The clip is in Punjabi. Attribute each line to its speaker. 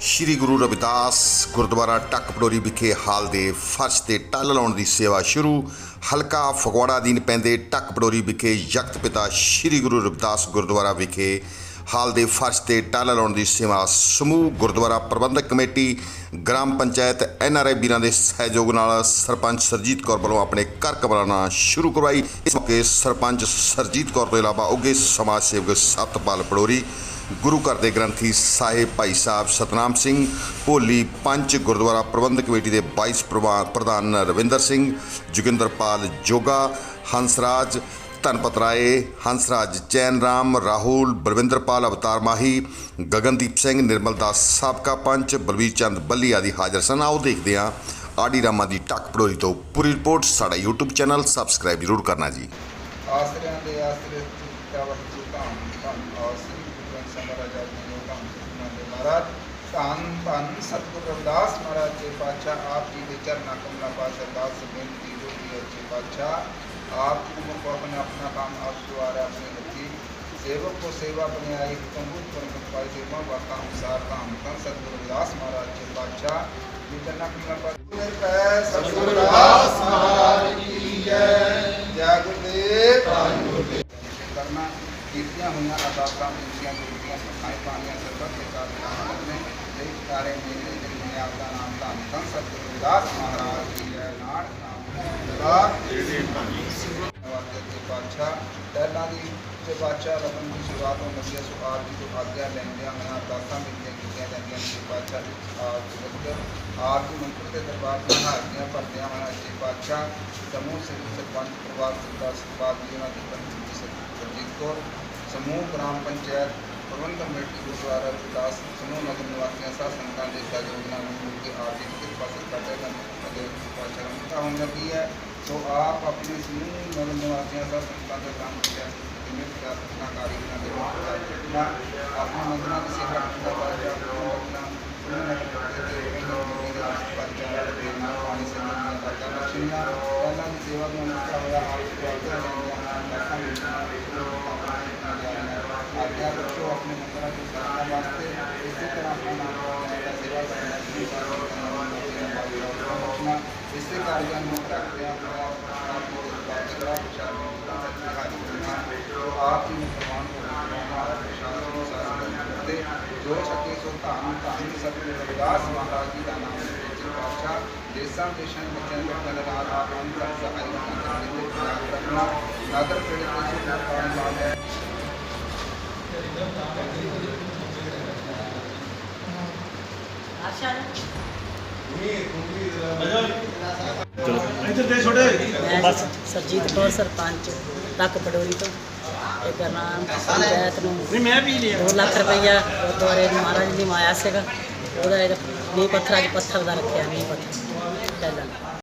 Speaker 1: ਸ਼੍ਰੀ ਗੁਰੂ ਰਵਿਦਾਸ ਗੁਰਦੁਆਰਾ ਟੱਕ ਪਡੋਰੀ ਵਿਖੇ ਹਾਲ ਦੇ ਫਰਸ਼ ਤੇ ਟੱਲ ਲਾਉਣ ਦੀ ਸੇਵਾ ਸ਼ੁਰੂ। ਹਲਕਾ ਫਗਵਾੜਾ ਅਧੀਨ ਪੈਂਦੇ ਟੱਕ ਪਡੋਰੀ ਵਿਖੇ ਯਕਤ ਪਿਤਾ ਸ਼੍ਰੀ ਗੁਰੂ ਰਵਿਦਾਸ ਗੁਰਦੁਆਰਾ ਵਿਖੇ ਹਾਲ ਦੇ ਫਰਸ਼ ਤੇ ਟਾਲਾ ਲਾਉਣ ਦੀ ਸੇਵਾ ਸਮੂਹ ਗੁਰਦੁਆਰਾ ਪ੍ਰਬੰਧਕ ਕਮੇਟੀ, ਗ੍ਰਾਮ ਪੰਚਾਇਤ ਐਨਆਰਆਈ ਬੀਰਾਂ ਦੇ ਸਹਿਯੋਗ ਨਾਲ ਸਰਪੰਚ ਸਰਜੀਤ ਕੌਰ ਵੱਲੋਂ ਆਪਣੇ ਘਰ ਕਮਰਾਣਾ ਸ਼ੁਰੂ ਕਰਵਾਈ। ਇਸ ਮੌਕੇ ਸਰਪੰਚ ਸਰਜੀਤ ਕੌਰ ਤੋਂ ਇਲਾਵਾ ਉੱਘੇ ਸਮਾਜ ਸੇਵਕ ਸਤਪਾਲ ਪੜੋਰੀ, ਗੁਰੂ ਘਰ ਦੇ ਗ੍ਰੰਥੀ ਸਾਹਿਬ ਭਾਈ ਸਾਹਿਬ ਸਤਨਾਮ ਸਿੰਘ, ਭੋਲੀ ਪੰਚ ਗੁਰਦੁਆਰਾ ਪ੍ਰਬੰਧਕ ਕਮੇਟੀ ਦੇ ਵਾਈਸ ਪ੍ਰਵਾ- ਪ੍ਰਧਾਨ ਰਵਿੰਦਰ ਸਿੰਘ, ਜੋਗਿੰਦਰਪਾਲ ਜੋਗਾ, ਹੰਸਰਾਜ ਧਨਪਤ ਰਾਏ, ਹੰਸਰਾਜ ਚੈਨ ਰਾਮ, ਰਾਹੁਲ, ਬਲਵਿੰਦਰਪਾਲ, ਅਵਤਾਰ ਮਾਹੀ, ਗਗਨਦੀਪ ਸਿੰਘ, ਨਿਰਮਲ ਦਾਸ, ਸਾਬਕਾ ਪੰਚ, ਬਲਵੀਰ ਚੰਦ ਬੱਲੀ ਆਦਿ ਹਾਜ਼ਰ ਸਨ। ਆਓ ਦੇਖਦੇ ਹਾਂ ਆਡੀ ਰਾਮਾ ਦੀ ਟੱਕ ਪੜੋਰੀ ਤੋਂ ਪੂਰੀ ਰਿਪੋਰਟ। ਸਾਡਾ YouTube ਚੈਨਲ ਸਬਸਕ੍ਰਾਈਬ ਜ਼ਰੂਰ ਕਰਨਾ ਜੀ।
Speaker 2: ਆਸਰਿਆਂ ਦੇ ਆਸਰੇ ਚਿਤਾਵਤ ਜੀ ਧੰਨ ਧੰਨ ਆਸਰੀ ਗੁਰੂ ਗ੍ਰੰਥ ਸਾਹਿਬ ਜੀ ਨੂੰ ਧੰਨ ਦੇ ਮਹਾਰਾਜ ਧੰਨ ਧੰਨ ਸਤਿਗੁਰੂ ਰਵਿਦਾਸ ਮਹਾਰਾਜ ਜੀ ਪਾਤਸ਼ਾਹ, ਆਪ ਜੀ ਦੇ ਚਰਨਾਂ ਕਮਲਾ ਪਾਸ ਅਰਦਾਸ ਬੇਨਤੀ ਜੋ ਵੀ ਹੈ ਜੀ ਪਾਤਸ਼ਾਹ आप तुम को अपने अपना काम आप द्वारा अपने रखी सेवक को सेवा बने आई तंबू पर पाई सेवा वाका अनुसार काम तन सतगुरु रविदास महाराज जी पातशाह ये चरना कमला पास सतगुरु रविदास महाराज की जय ਜੈ ਗੁਰਦੇਵ ਕਰਨਾ ਕੀਤੀਆਂ ਹੋਈਆਂ ਅਰਦਾਸਾਂ ਬੇਨਤੀਆਂ ਬੇਨਤੀਆਂ ਸਖਾਈ ਪਾਣੀਆਂ ਸਰਬਤ ਦੇ ਕਾਰਨ ਨੇ ਦੇ ਕਾਰੇ ਮੇਰੇ ਦਿਲ ਨੇ ਆਪ ਦਾ ਨਾਮ ਧੰਨ ਧੰਨ ਸਤਿਗੁਰੂ ਰਵਿਦਾਸ ਮਹਾਰਾਜ ਜੀ ਜੈ ਨਾਨਕ ਨਾਮ ਦਾ ਵਾਕਿਆ ਦੇ ਬਾਦਸ਼ਾਹ ਪਹਿਲਾਂ ਦੀ ਤੇ ਬਾਦਸ਼ਾਹ ਰਤਨ ਦੀ ਸ਼ੁਰੂਆਤ ਹੋਣ ਲੱਗੀ ਹੈ ਸੋ ਆਪ ਜੀ ਤੋਂ ਆਗਿਆ ਲੈਂਦਿਆਂ ਹੋਇਆਂ ਅਰਦਾਸਾਂ ਬੇਨਤੀਆਂ ਕੀਤੀਆਂ ਜਾਂਦੀਆਂ ਨੇ ਜੀ ਬਾਦਸ਼ਾਹ ਦੀ ਆਪ ਜੀ ਲੰਗਰ ਆਪ ਦੀ ਮੰਤਰ ਦੇ ਦਰਬਾਰ ਦੀਆਂ ਹਾਜ਼ਰੀਆਂ ਭਰਦਿਆਂ ਹੋਇਆਂ ਜੀ ਬਾਦਸ਼ਾਹ ਸਮੂਹ ਸਿੰਘ ਸਰਪੰਚ ਪਰਿਵਾਰ ਦਾ ਸਤਿਕਾਰ ਜੀ ਉਹਨਾਂ ਦੀ ਪੰਚੀ ਸਰਜੀਤ ਕੌਰ ਸਮੂਹ ਗ੍ਰਾਮ ਪੰਚਾਇਤ ਪ੍ਰਬੰਧਕ ਕਮੇਟੀ ਗੁਰਦੁਆਰਾ ਵਿਕਾਸ ਸਮੂਹ ਨਗਰ ਨਿਵਾਸੀਆਂ ਸਾਧ ਸੰਗਤਾਂ ਦੇ ਸਹਿਯੋਗ ਨਾਲ ਮਿਲ ਕੇ ਆਪ ਜੀ ਦੀ ਕਿਰਪਾ ਸੇ ਕਰਦੇ ਹਨ ਅਤੇ ਸੋ ਆਪ ਆਪਣੇ ਸਮੂਹ ਨਗਰ ਨਿਵਾਸੀਆਂ ਸਾਧ ਸੰਗਤਾਂ ਦੇ ਕੰਮ ਕਰਦੇ ਜਿਵੇਂ ਕਿ ਆਪਣਾ ਕਾਰੀਗਰਾਂ ਦੇ ਨਾਲ ਆਪਣਾ ਮੰਦਰਾਂ ਦੀ ਸੇਵਾ ਕਰਦਾ ਪਾਸ਼ਾ ਆਪਣਾ ਸਮੂਹ ਨਗਰ ਨਿਵਾਸੀਆਂ ਦੇ ਇਹਨਾਂ ਨੂੰ ਦੇ ਪੰਚਾਇਤ ਦੇ ਨਾਲ ਪਾਣੀ ਸੰਗਤਾਂ ਦਾ ਕਰਦਾ ਬਖਸ਼ੀਆਂ ਇਹਨਾਂ ਦੀ ਸੇਵਾ ਨੂੰ ਅਨੁਸਾਰ ਹੋਇਆ ਆਪ ਜੀ ਦੇ ਆਗਿਆ ਲੈਂਦਿਆਂ ਨਾਲ ਦਾਸਾਂ ਵਿੱਚ ਆਗਿਆ ਬੱਚੋ ਆਪਣੇ ਮੰਦਰਾਂ ਦੀ ਸਾਧਨਾ ਵਾਸਤੇ ਇਸੇ ਤਰ੍ਹਾਂ ਆਪਣਾ ਨਾਮ ਦਾ ਸੇਵਾ ਕਰਨਾ ਸ਼ੁਰੂ ਕਰਨਾ ਇਸੇ ਕਾਰਜਾਂ ਨੂੰ ਰੱਖਦੇ ਆ ਆਪ ਨੂੰ ਬਾਦਸ਼ਾਹ ਵਿਚਾਰ ਨੂੰ ਸੱਚੀ ਹਾਜ਼ਰ ਕਰਨਾ ਜੋ ਆਪ ਹੀ ਨੂੰ ਪ੍ਰਮਾਣ ਕਰਨਾ ਮਹਾਰਾਜ ਪ੍ਰਸ਼ਾਦ ਨੂੰ ਸਾਧਨ ਕਰਦੇ ਜੋ ਛੱਕੇ ਸੋ ਧੰਨ ਧੰਨ ਸਤਿਗੁਰੂ ਰਵਿਦਾਸ ਮਹਾਰਾਜ ਦੇ ਨੂੰ
Speaker 3: ਸਰਜੀਤ ਕੌਰ ਸਰਪੰਚ ਤੱਕ ਪਡੋਰੀ ਤੋਂ। ਇਹ ਪੰਚਾਇਤ ਨੂੰ।
Speaker 4: ਨਹੀਂ ਮੈਂ ਵੀ ਲਿਆ।
Speaker 3: 2 ਲੱਖ ਰੁਪਈਆ ਗੁਰਦੁਆਰੇ ਦੀ ਮਹਾਰਾਜ ਦੀ ਮਾਇਆ ਸੀਗਾ। ਉਹਦਾ ਇਹ ਨੀਂਹ ਪੱਥਰਾਂ 'ਚ ਪੱਥਰ ਦਾ ਰੱਖਿਆ ਨੀਂਹ ਪੱਥਰ। ਪਹਿਲਾਂ।